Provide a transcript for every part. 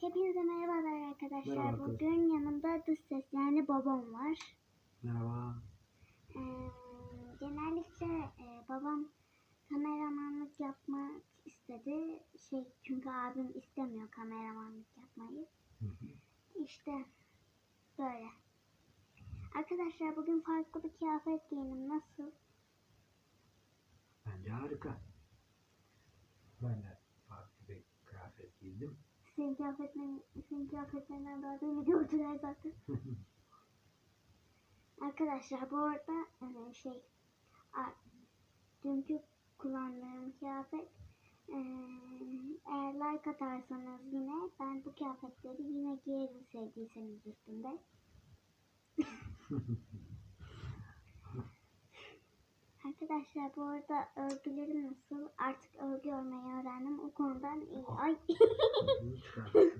Hepinize merhabalar arkadaşlar. Merhaba arkadaşlar. Bugün yanımda dış ses yani babam var. Merhaba. Ee, genellikle e, babam kameramanlık yapmak istedi. Şey çünkü abim istemiyor kameramanlık yapmayı. Hı hı. İşte böyle. Arkadaşlar bugün farklı bir kıyafet giyindim. Nasıl? Bence harika. Ben de farklı bir kıyafet giydim. Senin kıyafetlerin, senin kıyafetlerinden daha beni gördüler zaten. Arkadaşlar bu arada e, şey a- dünkü kullandığım kıyafet e, eğer like atarsanız yine ben bu kıyafetleri yine giyerim sevdiyseniz üstünde. Arkadaşlar bu arada örgülerim nasıl? Artık örgü örmeyi öğrendim. O konudan iyi. Ay. Çıkarttım.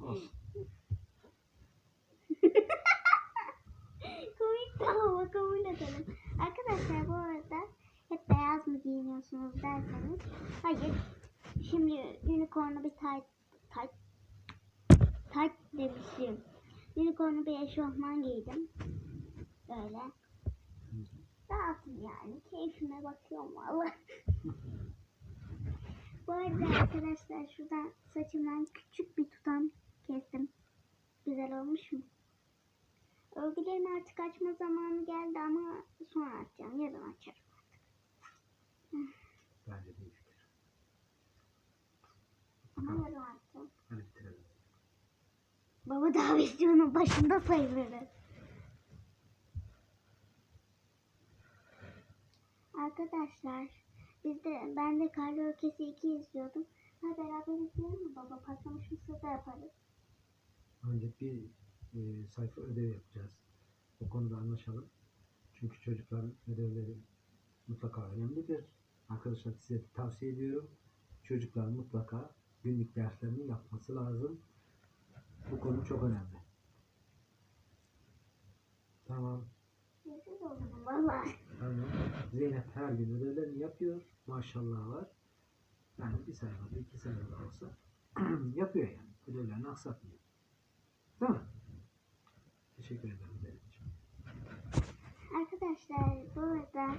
Olsun. Komik ama kabul edelim. Arkadaşlar bu arada hep beyaz mı giyiniyorsunuz derseniz hayır. Şimdi unicorn'u bir tight tight tight demişim. Unicorn'u bir eşofman giydim. Böyle. Rahatım yani. Keyfime bakıyorum valla. bu arada arkadaşlar şuradan saçımdan küçük bir tutam kestim. Güzel olmuş mu? Örgülerimi artık açma zamanı geldi ama sonra açacağım. Yarın açarım. Bence de iyi fikir. Ama yarın açacağım. Hadi bitirelim. Baba daha videonun başında sayılırız. Arkadaşlar biz de ben de Karlı Ökesi 2 izliyordum. Ha beraber izleyelim mi baba? Patlamış mısır da yaparız. Önce bir e, sayfa ödev yapacağız. O konuda anlaşalım. Çünkü çocukların ödevleri mutlaka önemlidir. Arkadaşlar size tavsiye ediyorum. Çocuklar mutlaka günlük derslerini yapması lazım. Bu konu çok önemli. Tamam. Siz o zaman valla. Tamam. Zeynep her gün ödevlerini yapıyor. Maşallah var. Yani bir sayfada iki sayfada olsa yapıyor yani. Ödevlerini aksatmıyor. Değil mi? Teşekkür ederim Zeynep'ciğim. Arkadaşlar bu arada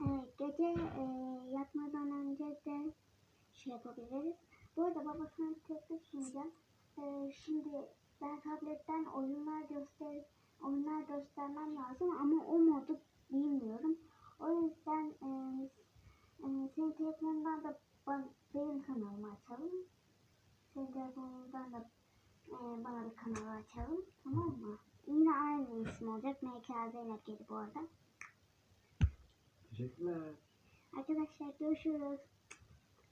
e, gece e, yatmadan önce de şey yapabiliriz. Bu arada babasına bir teklif sunacağım. E, şimdi ben tabletten oyunlar göster oyunlar göstermem lazım ama o modu bilmiyorum. O yüzden e, e, senin telefonundan da ba- benim kanalımı açalım. Senin telefonundan da e, bana bir kanal açalım. Tamam mı? Yine aynı isim olacak. MK Zeynep geldi bu arada. Teşekkürler. Arkadaşlar görüşürüz.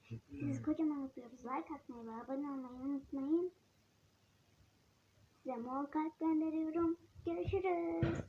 Sizi Teşekkürler. kocaman öpüyoruz. Like atmayı ve abone olmayı unutmayın. Size mor kalp gönderiyorum. Görüşürüz.